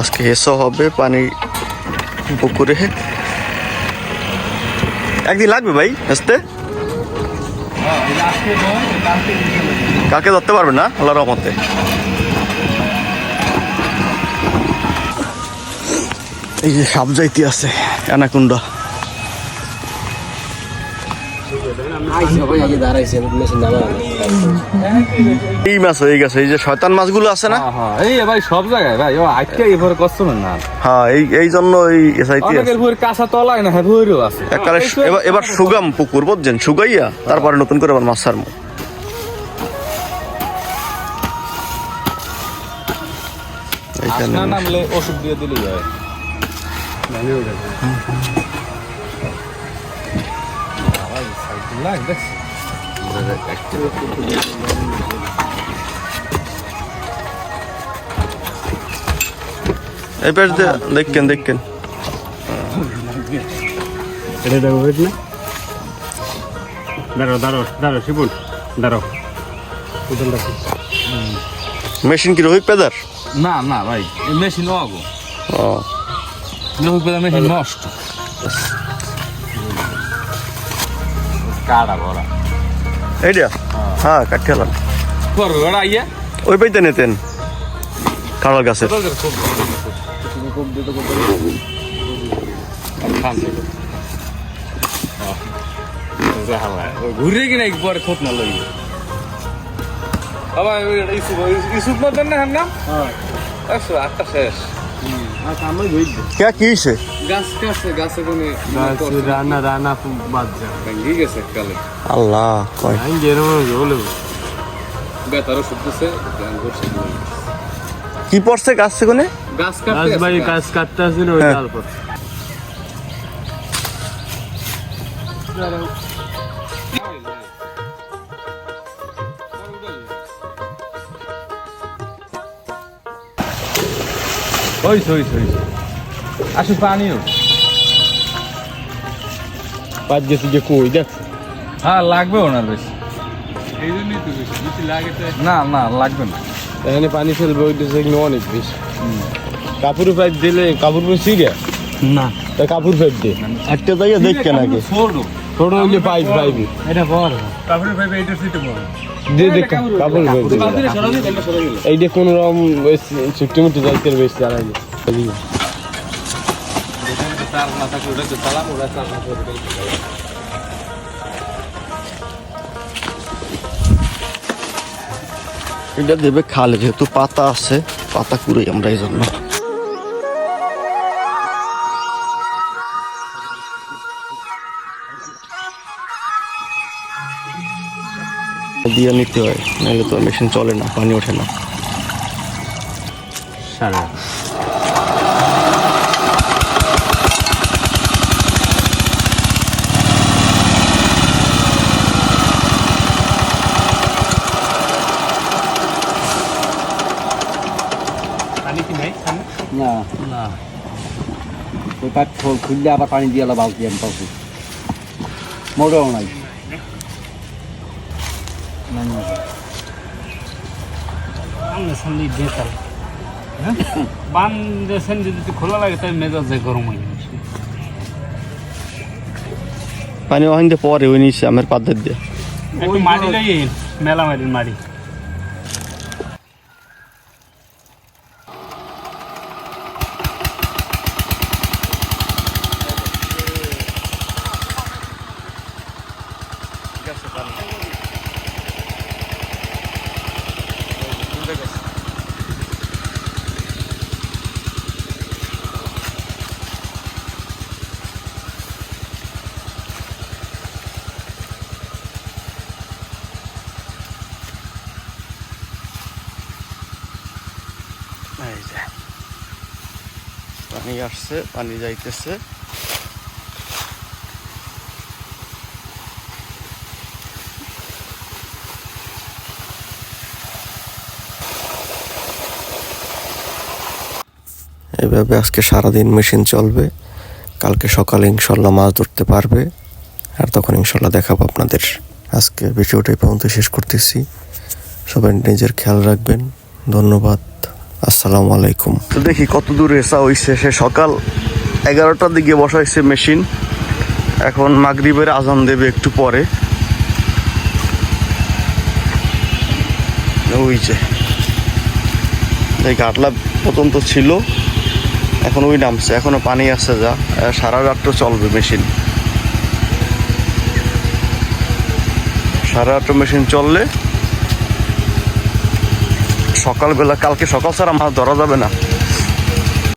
আজকে এসো হবে পানি পুকুরে। একদিন লাগবে ভাই আসতে? কাকে ধরতে পারবে না? আল্লাহ রহমতে। এই যে সাপ যাইতে আছে অ্যানাকুন্ডা। এই মাছ হয়ে গেছে এই যে শয়তান মাছগুলো আছে না? হ্যাঁ এই ভাই সব জায়গায় ভাই ও আজকে কষ্ট না। হ্যাঁ এই এই জন্য এই এসআইটি অনেকের ভুয়ের কাঁচা তলায় না হ্যাঁ ভুয়েরও আছে একবারে এবার সুগাম পুকুর বুঝছেন? সুগাইয়া তারপরে নতুন করে আবার মাছ ছাড়বো। নামলে ওষুধ দিয়ে দিলেই হয়। এই পাশ দেখেন দেখেন। এটা দেখো না? দাঁড়াও দাঁড়াও দাঁড়াও শিবুল রাখি মেশিন কি রোহিত পেদার? না না ভাই মেশিন আগো। ও। রোহিত পেদা মেশিন নষ্ট। কাড়া ভরা এইটা হ্যাঁ কাঠিয়ালাম করবে ওরা আইয়া ওই পাইতে নিতেন কাঁড়াল খান দিত ঘুরে কিনা একবার খোঁত না লই আবার ইসুফ ইসুফ না দেন না হ্যাঁ নাম? একশো আটটা শেষ। কে কি হয়েছে গাছ কাছে গাছে রান্না রান্না খুব বাদ যা। গেছে কালে। আল্লাহ কয়। আমি যেরকম হলে বেতারও শুনতেছে জ্ঞান করছে। কি পড়ছে গাছ সেখানে? গাছ গাছ কাটতে বাড়ি আছে গাছ কাটতে আসছিল ওই হ্যাঁ। হইছে হইছে হইছে আসো পানিও পাঁচ গেছি যে কই দেখ। হ্যাঁ লাগবে ওনার বেশি। এই জন্যই তো বেশি বেশি লাগে না না লাগবে না। এখানে পানি ফেলবে ওই দেশে অনেক বেশি। কাপড় পাইপ দিলে কাপড় ছিঁড়ে? না। তা কাপড় পাইপ দে। একটা জায়গা দেখছেন আগে ছোট ছোট হইলে পাইপ পাইপ এটা বড়। পাইপে সিটে বড়। দে দে কাপড় পাইপ দে এইটা কোন রকম ছুটি মুটি যাইতে বেশি এটা দেবে খালে যেহেতু পাতা আছে পাতা কুড়ি আমরা এই জন্য। দিয়ে নিতে হয় নাহলে তো মেশিন চলে না পানি ওঠে না। সারা। না। না। ওই পাট খোল খুললে আবার পানি দিয়ে আলো বালতি আমি পাবো মোটেও নাই। বান দেশেন যদি খোলা লাগে তাই মেজাজ গরম হয়ে পানি ওখান দিয়ে পরে ওই নিচে আমার পাদ্ধার দিয়ে। একটু মাটি লাগে মেলা মারি মারি পানি আসছে, পানি যাইতেছে। এভাবে আজকে সারাদিন মেশিন চলবে। কালকে সকালে ইনশাল্লাহ মাছ ধরতে পারবে। আর তখন ইনশাল্লাহ দেখাবো আপনাদের। আজকে ভিডিওটা পর্যন্ত শেষ করতেছি। সবাই নিজের খেয়াল রাখবেন। ধন্যবাদ। আসসালামু আলাইকুম। তো দেখি কত দূর এসা হইছে। সে সকাল এগারোটার দিকে বসা হয়েছে মেশিন। এখন মাগরিবের আজান দেবে একটু পরে। ওই যে। এই গাটলা পর্যন্ত ছিল, এখন ওই নামছে, এখনও পানি আছে যা। সারা রাত্র চলবে মেশিন। সারা রাত্র মেশিন চললে সকালবেলা কালকে সকাল ছাড়া মাছ ধরা যাবে না।